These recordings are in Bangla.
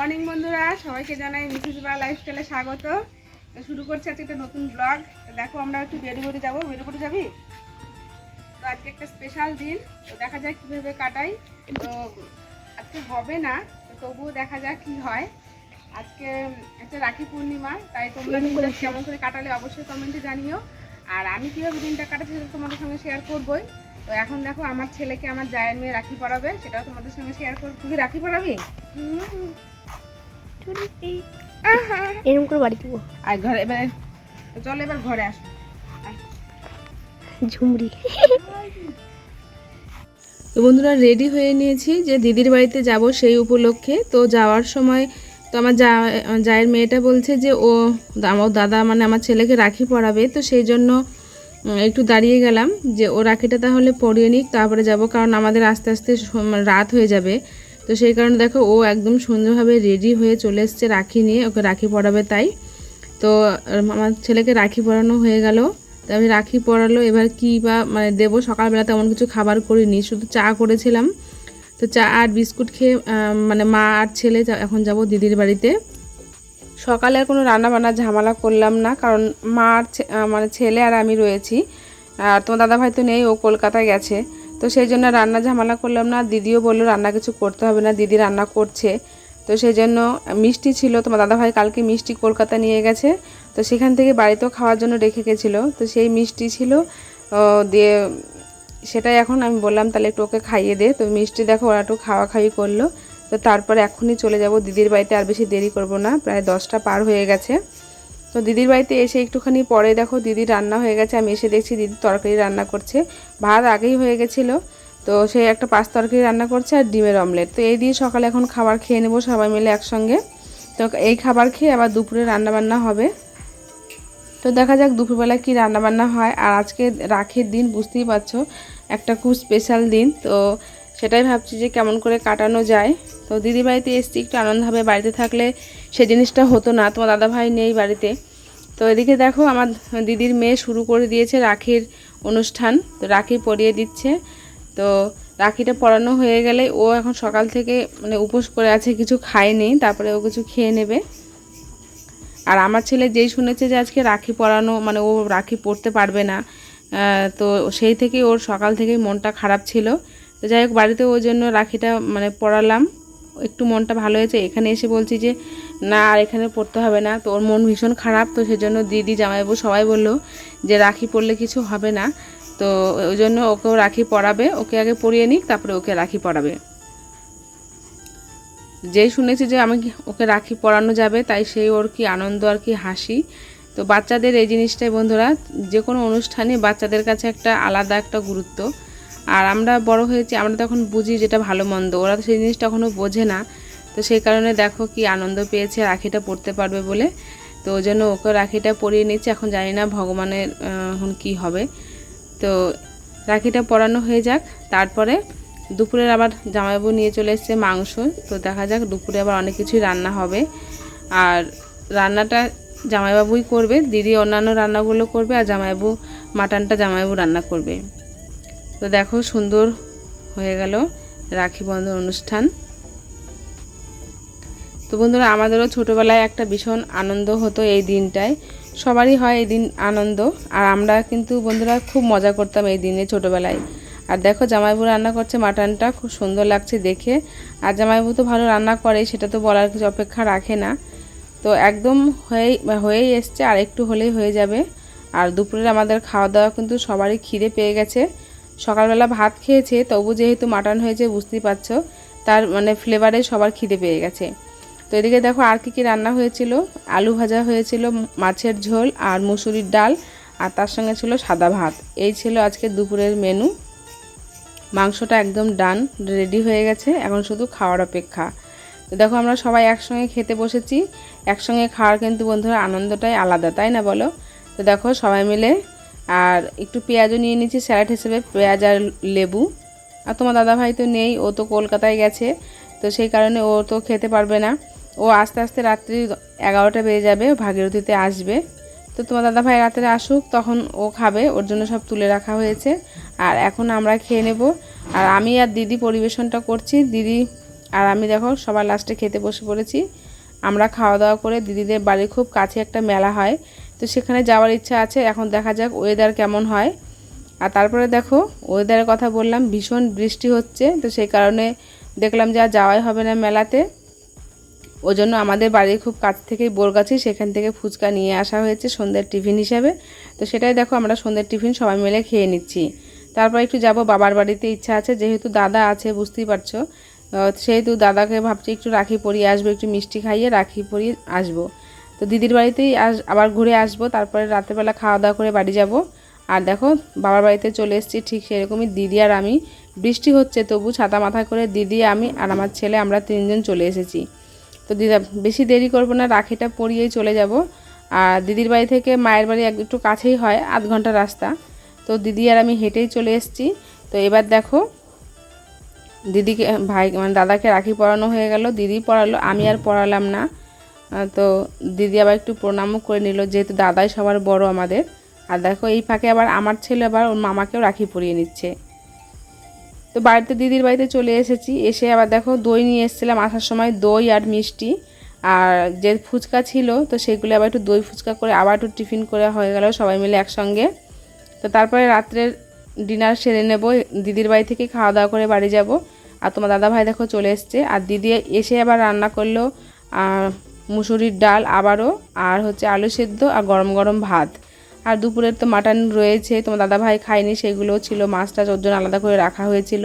মর্নিং বন্ধুরা সবাইকে জানাই মিসেস বা লাইফস্টাইলে স্বাগত। তো শুরু করছি আজকে একটা নতুন ব্লগ দেখো আমরা একটু বেরিবুড়ি যাব। বেরিবুড়ি যাবি? তো আজকে একটা স্পেশাল দিন। তো দেখা যাক কীভাবে কাটাই। তো আজকে হবে না তো তবুও দেখা যাক কি হয়। আজকে একটা রাখি পূর্ণিমা তাই তোমরা কেমন করে কাটালে অবশ্যই কমেন্টে জানিও। আর আমি কীভাবে দিনটা কাটাচ্ছি সেটা তোমাদের সঙ্গে শেয়ার করবোই। তো এখন দেখো আমার ছেলেকে আমার জায়ের মেয়ে রাখি পড়াবে সেটাও তোমাদের সঙ্গে শেয়ার করব। তুই রাখি পরাবি? এরকম করে বাড়ি দেবো। আর ঘরে এবারে চল এবার ঘরে আস। ঝুমরি তো বন্ধুরা রেডি হয়ে নিয়েছি যে দিদির বাড়িতে যাব সেই উপলক্ষে। তো যাওয়ার সময় তো আমার যা জায়ের মেয়েটা বলছে যে ও আমার দাদা মানে আমার ছেলেকে রাখি পড়াবে তো সেই জন্য একটু দাঁড়িয়ে গেলাম যে ও রাখিটা তাহলে পরিয়ে নিক, তারপরে যাব, কারণ আমাদের আস্তে আস্তে রাত হয়ে যাবে। তো সেই কারণে দেখো ও একদম সুন্দরভাবে রেডি হয়ে চলে এসছে রাখি নিয়ে, ওকে রাখি পরাবে তাই। তো আমার ছেলেকে রাখি পরানো হয়ে গেল। তো আমি রাখি পরালো, এবার কি বা মানে দেবো? সকালবেলা তেমন কিছু খাবার করিনি, শুধু চা করেছিলাম। তো চা আর বিস্কুট খেয়ে মানে মা আর ছেলে এখন যাব দিদির বাড়িতে। সকালে আর কোনো রান্না বান্না ঝামেলা করলাম না, কারণ মা আর ছে- মানে ছেলে আর আমি রয়েছি। আর তোমার দাদা ভাই তো নেই, ও কলকাতায় গেছে। তো সেই জন্য রান্না ঝামেলা করলাম না, দিদিও বলল রান্না কিছু করতে হবে না, দিদি রান্না করছে। তো সেই জন্য মিষ্টি ছিল, তোমার দাদা ভাই কালকে মিষ্টি কলকাতা নিয়ে গেছে। তো সেখান থেকে বাড়িতেও খাওয়ার জন্য রেখে গেছিল। তো সেই মিষ্টি ছিল দিয়ে সেটাই এখন আমি বললাম, তাহলে একটু ওকে খাইয়ে দে। তো মিষ্টি দেখো, ওরা একটু খাওয়া খাওয়ি করল। তো তারপরে এখনই চলে যাব দিদির বাড়িতে, আর বেশি দেরি করব না, প্রায় দশটা পার হয়ে গেছে। তো দিদির বাড়িতে এসে একটুখানি পরে দেখো দিদি রান্না হয়ে গেছে, আমি এসে দেখছি দিদি তরকারি রান্না করছে। ভাত আগেই হয়ে গেছিল, তো সে একটা পাঁচ তরকারি রান্না করছে আর ডিমের অমলেট। তো এই দিয়ে সকালে এখন খাবার খেয়ে নেব সবাই মিলে একসঙ্গে। তো এই খাবার খেয়ে আবার দুপুরে রান্নাবান্না হবে। তো দেখা যাক দুপুরবেলা কি রান্নাবান্না হয়, আর আজকে রাখের দিন, বুঝতেই পারছ, একটা খুব স্পেশাল দিন। তো সেটাই ভাবছি যে কেমন করে কাটানো যায়। তো দিদি বাড়িতে এসছি, একটু আনন্দ হবে। বাড়িতে থাকলে সে জিনিসটা হতো না। তোমার দাদা ভাই নেই বাড়িতে। তো এদিকে দেখো, আমার দিদির মেয়ে শুরু করে দিয়েছে রাখির অনুষ্ঠান। তো রাখি পরিয়ে দিচ্ছে। তো রাখিটা পরানো হয়ে গেলে ও এখন সকাল থেকে মানে উপোস করে আছে, কিছু খায়নি। তারপরে ও কিছু খেয়ে নেবে। আর আমার ছেলে যেই শুনেছে যে আজকে রাখি পরানো মানে ও রাখি পরতে পারবে না তো সেই থেকে ওর সকাল থেকেই মনটা খারাপ ছিল। তো যাই হোক, বাড়িতে ওর জন্য রাখিটা মানে পড়ালাম একটু মনটা ভালো হয়েছে। এখানে এসে বলছি যে, না, আর এখানে পড়তে হবে না। তো ওর মন ভীষণ খারাপ, তো সেজন্য দিদি, জামাইবাবু সবাই বলল যে, রাখি পরলে কিছু হবে না। তো ওই জন্য ওকেও রাখি পরাবে। ওকে আগে পরিয়ে নিক, তারপরে ওকে রাখি পরাবে। যেই শুনেছি যে, আমি ওকে রাখি পরানো যাবে? তাই সেই ওর কি আনন্দ আর কি হাসি। তো বাচ্চাদের এই জিনিসটাই বন্ধুরা, যে কোনো অনুষ্ঠানে বাচ্চাদের কাছে একটা আলাদা একটা গুরুত্ব। আর আমরা বড় হয়েছি, আমরা তখন বুঝি যেটা ভালো মন্দ। ওরা তো সেই জিনিসটা এখনও বোঝে না। তো সেই কারণে দেখো কি আনন্দ পেয়েছে রাখিটা পড়তে পারবে বলে। তো ওই জন্য ওকে রাখিটা পরিয়ে নিচ্ছে। এখন জানি না ভগবানের এখন কি হবে। তো রাখিটা পরানো হয়ে যাক। তারপরে দুপুরের আবার জামাইবাবু নিয়ে চলে এসছে মাংস। তো দেখা যাক দুপুরে আবার অনেক কিছুই রান্না হবে। আর রান্নাটা জামাইবাবুই করবে, দিদি অন্যান্য রান্নাগুলো করবে আর জামাইবাবু, মাটনটা জামাইবাবু রান্না করবে। তো দেখো সুন্দর হয়ে গেল রাখি বন্ধন অনুষ্ঠান। তো বন্ধুরা, আমাদেরও ছোটোবেলায় একটা ভীষণ আনন্দ হতো এই দিনটায়। সবারই হয় এই দিন আনন্দ, আর আমরা কিন্তু বন্ধুরা খুব মজা করতাম এই দিনে ছোটোবেলায়। আর দেখো, জামাইবু রান্না করছে মাটনটা, খুব সুন্দর লাগছে দেখে। আর জামাইবু তো ভালো রান্না করে, সেটা তো বলার কিছু অপেক্ষা রাখে না। তো একদম হয়েই হয়েই এসছে, আর একটু হলেই হয়ে যাবে। আর দুপুরে আমাদের খাওয়া দাওয়া কিন্তু সবারই খিদে পেয়ে গেছে। সকালবেলা ভাত খেয়েছে, তবু যেহেতু মাটন হয়েছে, বুঝতেই পারছ, তার মানে ফ্লেভারে সবার খিদে পেয়ে গেছে। তো এদিকে দেখো আর কী কী রান্না হয়েছিল, আলু ভাজা হয়েছিল, মাছের ঝোল আর মুসুরির ডাল, আর তার সঙ্গে ছিল সাদা ভাত। এই ছিল আজকে দুপুরের মেনু মাংসটা একদম ডান রেডি হয়ে গেছে, এখন শুধু খাওয়ার অপেক্ষা। তো দেখো আমরা সবাই একসঙ্গে খেতে বসেছি, একসঙ্গে খাওয়ার কিন্তু বন্ধুরা আনন্দটাই আলাদা, তাই না বলো? তো দেখো সবাই মিলে আর একটু পেঁয়াজও নিয়ে নিচ্ছি স্যালাড হিসেবে পেঁয়াজ আর লেবু। আর তোমার দাদা ভাই তো নেই, ও তো কলকাতায় গেছে, তো সেই কারণে ও তো খেতে পারবে না। ও আস্তে আস্তে রাত্রি এগারোটা বেজে যাবে ভাগীরথীতে আসবে। তো তোমার দাদা ভাই রাত্রে আসুক, তখন ও খাবে, ওর জন্য সব তুলে রাখা হয়েছে। আর এখন আমরা খেয়ে নেব। আর আমি আর দিদি পরিবেশনটা করছি, দিদি আর আমি দেখো সবার লাস্টে খেতে বসে পড়েছি। আমরা খাওয়া দাওয়া করে দিদিদের বাড়ির খুব কাছে একটা মেলা হয় তো সেখানে যাওয়ার ইচ্ছা আছে, এখন দেখা যাক ওয়েদার কেমন হয়। আর তারপরে দেখো ওয়েদারের কথা বললাম, ভীষণ বৃষ্টি হচ্ছে, তো সেই কারণে দেখলাম যে আর যাওয়াই হবে না মেলাতে। ওই জন্য আমাদের বাড়ির খুব কাছ থেকেই বোরগাছি, সেখান থেকে ফুচকা নিয়ে আসা হয়েছে সন্ধ্যের টিফিন হিসাবে। তো সেটাই দেখো, আমরা সন্ধ্যের টিফিন সবাই মিলে খেয়ে নিচ্ছি। তারপর একটু যাব, বাবার বাড়িতে ইচ্ছা আছে, যেহেতু দাদা আছে, বুঝতেই পারছ। সেহেতু দাদাকে ভাবছি একটু রাখি পরিয়ে আসব, একটু মিষ্টি খাইয়ে রাখি পরিয়ে আসব। তো দিদির বাড়িতেই আস, আবার ঘুরে আসব, তারপরে রাতেরবেলা খাওয়া দাওয়া করে বাড়ি যাব। আর দেখো, বাবার বাড়িতে চলে এসেছি ঠিক সেরকমই দিদি আর আমি। বৃষ্টি হচ্ছে, তবু ছাতা মাথা করে দিদি, আমি আর আমার ছেলে, আমরা তিনজন চলে এসেছি। তো দিদা, বেশি দেরি করব না, রাখিটা পরিয়েই চলে যাব। আর দিদির বাড়ি থেকে মায়ের বাড়ি এক- একটু কাছেই হয়, আধ ঘণ্টা রাস্তা। তো দিদি আর আমি হেঁটেই চলে এসেছি। তো এবার দেখো, দিদিকে, ভাই মানে দাদাকে রাখি পরানো হয়ে গেল দিদি পড়ালো আমি আর পড়ালাম না। তো দিদি আবার একটু প্রণামও করে নিল, যেহেতু দাদাই সবার বড় আমাদের। আর দেখো, এই ফাঁকে আবার আমার ছেলে আবার ওর মামাকেও রাখি পরিয়ে নিচ্ছে। তো বাড়িতে, দিদির বাড়িতে চলে এসেছি। এসে আবার দেখো, দই নিয়ে এসেছিলাম। আসার সময় দই আর মিষ্টি। আর যে ফুচকা ছিল, তো সেগুলো আবার একটু দই ফুচকা করে আবার একটু টিফিন করে হয়ে গেল সবাই মিলে একসঙ্গে। তো তারপরে রাত্রের ডিনার সেরে নেব। দিদির বাড়ি থেকে খাওয়া দাওয়া করে বাড়ি যাব। আর তোমার দাদা ভাই দেখো চলে এসছে। আর দিদি এসে আবার রান্না করল মুসুরির ডাল আবারও, আর হচ্ছে আলু সেদ্ধ আর গরম গরম ভাত। আর দুপুরের তো মাটন রয়েছে, তোমার দাদা ভাই খায়নি সেগুলোও ছিল মাছটা ওর জন্য আলাদা করে রাখা হয়েছিল।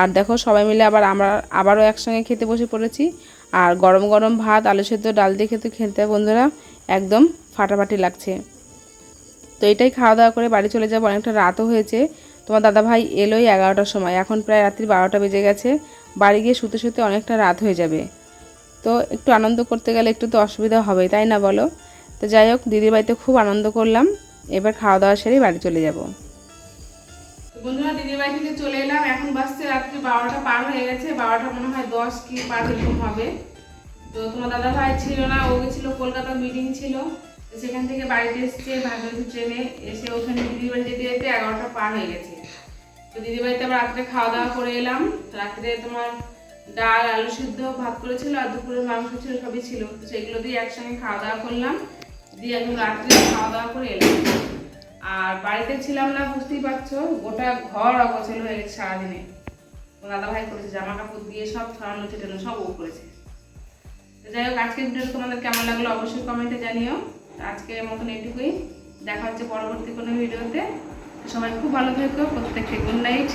আর দেখো সবাই মিলে আবার আমরা আবারও একসঙ্গে খেতে বসে পড়েছি। আর গরম গরম ভাত, আলু সেদ্ধ, ডাল দিয়ে খেতে খেতে বন্ধুরা একদম ফাটাফাটি লাগছে। তো এটাই খাওয়া দাওয়া করে বাড়ি চলে যাব, অনেকটা রাতও হয়েছে। তোমার দাদা ভাই এলোই এগারোটার সময়, এখন প্রায় রাত্রি বারোটা বেজে গেছে। বাড়ি গিয়ে শুতে শুতে অনেকটা রাত হয়ে যাবে। তো একটু আনন্দ করতে গেলে একটু তো অসুবিধা হবে তাই না বলো? তো যাই হোক, দিদির বাড়িতে খুব আনন্দ করলাম, এবার খাওয়া দাওয়া সেরেই বাড়ি চলে যাব। বন্ধুরা, দিদির বাড়ি থেকে চলে এলাম, এখন বাসছে রাত্রি বারোটা পার হয়ে গেছে, বারোটা মনে হয় দশ কি পার এরকম হবে। তো তোমার দাদা ভাই ছিল না, ও গেছিল, কলকাতা মিটিং ছিল সেখান থেকে বাড়িতে এসছে ভাগীরথী ট্রেনে এসে ওখানে দিদির বাড়ি যেতে যেতে এগারোটা পার হয়ে গেছে। তো দিদির বাড়িতে আবার রাত্রে খাওয়া দাওয়া করে এলাম রাত্রে তোমার ডাল, আলু সিদ্ধ, ভাত করেছিল আর দুপুরে মাংস ছিল, সবই ছিল। তো সেগুলো দিয়ে একসঙ্গে খাওয়া দাওয়া করলাম। দিয়ে একদম রাত্রে খাওয়া দাওয়া করে এলাম। আর বাড়িতে ছিলাম না, বুঝতেই পারছ, গোটা ঘর অগোছল হয়ে গেছে সারাদিনে। দাদা ভাই করেছে জামা কাপড় দিয়ে সব ছড়ানো, ছিটানো, সব ও করেছে। যাই হোক, আজকের ভিডিওটা তোমাদের কেমন লাগল অবশ্যই কমেন্টে জানিও। তো আজকের মতন এটুকুই। দেখা হচ্ছে পরবর্তী কোনো ভিডিওতে সবাই খুব ভালো থেকো, প্রত্যেককে গুড নাইট